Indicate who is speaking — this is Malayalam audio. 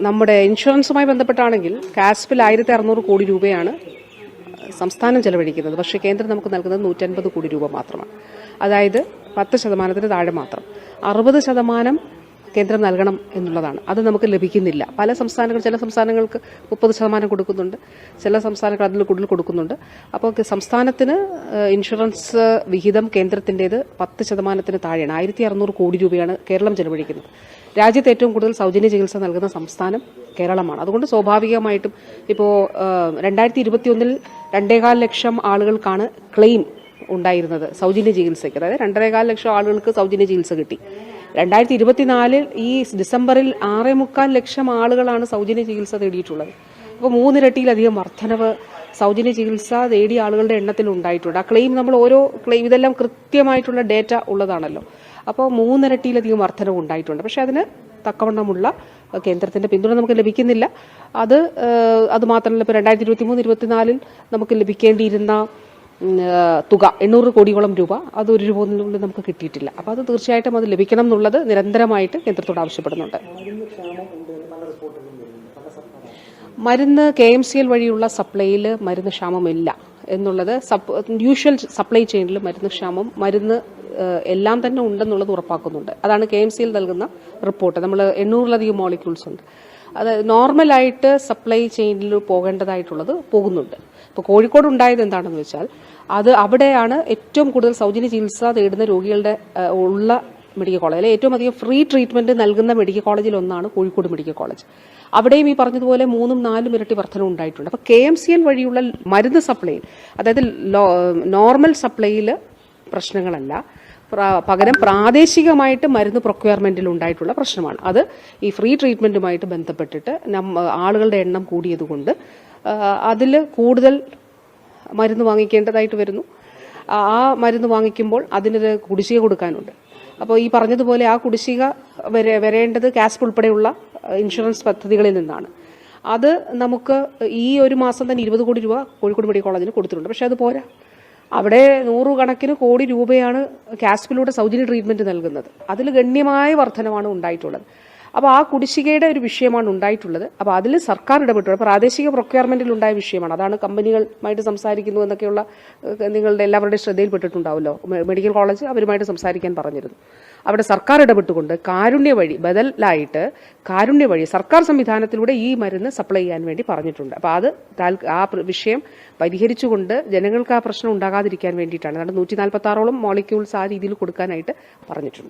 Speaker 1: നമ്മുടെ ഇൻഷുറൻസുമായി ബന്ധപ്പെട്ടാണെങ്കിൽ കാസ്പിൽ ആയിരത്തി അറുന്നൂറ് കോടി രൂപയാണ് സംസ്ഥാനം ചെലവഴിക്കുന്നത്. പക്ഷേ കേന്ദ്രം നമുക്ക് നൽകുന്നത് നൂറ്റൻപത് കോടി രൂപ മാത്രമാണ്. അതായത് പത്ത് ശതമാനത്തിന് താഴെ മാത്രം. അറുപത് ശതമാനം കേന്ദ്രം നൽകണം എന്നുള്ളതാണ്. അത് നമുക്ക് ലഭിക്കുന്നില്ല. പല സംസ്ഥാനങ്ങൾ ചില സംസ്ഥാനങ്ങൾക്ക് മുപ്പത് ശതമാനം കൊടുക്കുന്നുണ്ട്. ചില സംസ്ഥാനങ്ങൾ അതിൽ കൂടുതൽ കൊടുക്കുന്നുണ്ട്. അപ്പോൾ സംസ്ഥാനത്തിന് ഇൻഷുറൻസ് വിഹിതം കേന്ദ്രത്തിന്റേത് പത്ത് ശതമാനത്തിന് താഴെയാണ്. ആയിരത്തി അറുന്നൂറ് കോടി രൂപയാണ് കേരളം ചെലവഴിക്കുന്നത്. രാജ്യത്ത് ഏറ്റവും കൂടുതൽ സൗജന്യ ചികിത്സ നൽകുന്ന സംസ്ഥാനം കേരളമാണ്. അതുകൊണ്ട് സ്വാഭാവികമായിട്ടും ഇപ്പോൾ രണ്ടായിരത്തി ഇരുപത്തിയൊന്നിൽ രണ്ടേകാൽ ലക്ഷം ആളുകൾക്കാണ് ക്ലെയിം ഉണ്ടായിരുന്നത് സൗജന്യ ചികിത്സയ്ക്ക്. അതായത് രണ്ടരേകാൽ ലക്ഷം ആളുകൾക്ക് സൗജന്യ ചികിത്സ കിട്ടി. രണ്ടായിരത്തി ഇരുപത്തിനാലിൽ ഈ ഡിസംബറിൽ ആറേ മുക്കാൽ ലക്ഷം ആളുകളാണ് സൗജന്യ ചികിത്സ തേടിയിട്ടുള്ളത്. അപ്പോൾ മൂന്നിരട്ടിയിലധികം വർധനവ് സൗജന്യ ചികിത്സ തേടിയ ആളുകളുടെ എണ്ണത്തിൽ ഉണ്ടായിട്ടുണ്ട്. ആ ക്ലെയിം നമ്മൾ ഓരോ ക്ലെയിം ഇതെല്ലാം കൃത്യമായിട്ടുള്ള ഡേറ്റ ഉള്ളതാണല്ലോ. അപ്പോൾ മൂന്നിരട്ടിയിലധികം വർധനവ് ഉണ്ടായിട്ടുണ്ട്. പക്ഷേ അതിന് തക്കവണ്ണമുള്ള കേന്ദ്രത്തിന്റെ പിന്തുണ നമുക്ക് ലഭിക്കുന്നില്ല. അത് ഏഹ്, അത് മാത്രമല്ല ഇപ്പോൾ രണ്ടായിരത്തി ഇരുപത്തി മൂന്ന് ഇരുപത്തിനാലിൽ നമുക്ക് ലഭിക്കേണ്ടിയിരുന്ന തുക. എണ്ണൂറ് കോടിയോളം രൂപ. അത് ഒരു രൂപ പോലും നമുക്ക് കിട്ടിയിട്ടില്ല. അപ്പോൾ അത് തീർച്ചയായിട്ടും അത് ലഭിക്കണം എന്നുള്ളത് നിരന്തരമായിട്ട് കേന്ദ്രത്തോട് ആവശ്യപ്പെടുന്നുണ്ട്. മരുന്ന് കെ എം സി എൽ വഴിയുള്ള സപ്ലൈയിൽ മരുന്ന് ക്ഷാമമില്ല എന്നുള്ളത് യൂഷ്വൽ സപ്ലൈ ചെയിനിൽ മരുന്ന് ക്ഷാമം മരുന്ന് എല്ലാം തന്നെ ഉണ്ടെന്നുള്ളത് ഉറപ്പാക്കുന്നുണ്ട്. അതാണ് കെ എം സിയിൽ നൽകുന്ന റിപ്പോർട്ട്. നമ്മൾ എണ്ണൂറിലധികം മോളിക്യൂൾസ് ഉണ്ട്. അത് നോർമലായിട്ട് സപ്ലൈ ചെയിനിൽ പോകേണ്ടതായിട്ടുള്ളത് പോകുന്നുണ്ട്. ഇപ്പോൾ കോഴിക്കോട് ഉണ്ടായത് എന്താണെന്ന് വെച്ചാൽ അത് അവിടെയാണ് ഏറ്റവും കൂടുതൽ സൗജന്യ ചികിത്സ തേടുന്ന രോഗികളുടെ ഉള്ള മെഡിക്കൽ കോളേജ്. അല്ലെങ്കിൽ ഏറ്റവും അധികം ഫ്രീ ട്രീറ്റ്മെന്റ് നൽകുന്ന മെഡിക്കൽ കോളേജിൽ ഒന്നാണ് കോഴിക്കോട് മെഡിക്കൽ കോളേജ്. അവിടെയും ഈ പറഞ്ഞതുപോലെ മൂന്നും നാലും ഇരട്ടി വർധനവും ഉണ്ടായിട്ടുണ്ട്. അപ്പോൾ കെ എം സി എൽ വഴിയുള്ള മരുന്ന് സപ്ലൈയിൽ അതായത് നോർമൽ സപ്ലൈയിൽ പ്രശ്നങ്ങളല്ല. പകരം പ്രാദേശികമായിട്ട് മരുന്ന് പ്രൊക്വയർമെന്റിൽ ഉണ്ടായിട്ടുള്ള പ്രശ്നമാണ്. അത് ഈ ഫ്രീ ട്രീറ്റ്മെന്റുമായിട്ട് ബന്ധപ്പെട്ടിട്ട് ആളുകളുടെ എണ്ണം കൂടിയതുകൊണ്ട് അതിൽ കൂടുതൽ മരുന്ന് വാങ്ങിക്കേണ്ടതായിട്ട് വരുന്നു. ആ മരുന്ന് വാങ്ങിക്കുമ്പോൾ അതിനൊരു കുടിശ്ശിക കൊടുക്കാനുണ്ട്. അപ്പോൾ ഈ പറഞ്ഞതുപോലെ ആ കുടിശ്ശിക വരെ വരേണ്ടത് കാസ്പ് ഉൾപ്പെടെയുള്ള ഇൻഷുറൻസ് പദ്ധതികളിൽ നിന്നാണ്. അത് നമുക്ക് ഈ ഒരു മാസം തന്നെ ഇരുപത് കോടി രൂപ കോഴിക്കോട് മെഡിക്കൽ കോളേജിന് കൊടുത്തിട്ടുണ്ട്. പക്ഷേ അത് പോരാ. അവിടെ നൂറുകണക്കിന് കോടി രൂപയാണ് കാസ്പിലൂടെ സൗജന്യ ട്രീറ്റ്മെന്റ് നൽകുന്നത്. അതിൽ ഗണ്യമായ വർധനമാണ് ഉണ്ടായിട്ടുള്ളത്. അപ്പോൾ ആ കുടിശ്ശികയുടെ ഒരു വിഷയമാണ് ഉണ്ടായിട്ടുള്ളത്. അപ്പോൾ അതിൽ സർക്കാർ ഇടപെട്ടു. പ്രാദേശിക പ്രൊക്യൂർമെന്റിൽ ഉണ്ടായ വിഷയമാണ്. അതാണ് കമ്പനികളുമായിട്ട് സംസാരിക്കുന്നു എന്നൊക്കെയുള്ള നിങ്ങളുടെ എല്ലാവരുടെയും ശ്രദ്ധയിൽപ്പെട്ടിട്ടുണ്ടാവുമല്ലോ. മെഡിക്കൽ കോളേജ് അവരുമായിട്ട് സംസാരിക്കാൻ പറഞ്ഞിരുന്നു. അവിടെ സർക്കാർ ഇടപെട്ടുകൊണ്ട് കാരുണ്യ വഴി ബദലായിട്ട് കാരുണ്യ വഴി സർക്കാർ സംവിധാനത്തിലൂടെ ഈ മരുന്ന് സപ്ലൈ ചെയ്യാൻ വേണ്ടി പറഞ്ഞിട്ടുണ്ട്. അപ്പോൾ അത് ആ വിഷയം പരിഹരിച്ചുകൊണ്ട് ജനങ്ങൾക്ക് ആ പ്രശ്നം ഉണ്ടാകാതിരിക്കാൻ വേണ്ടിയിട്ടാണ്. അതുകൊണ്ട് നൂറ്റി നാൽപ്പത്തി ആറോളം മോളിക്യൂൾസ് ആ രീതിയിൽ കൊടുക്കാനായിട്ട് പറഞ്ഞിട്ടുണ്ട്.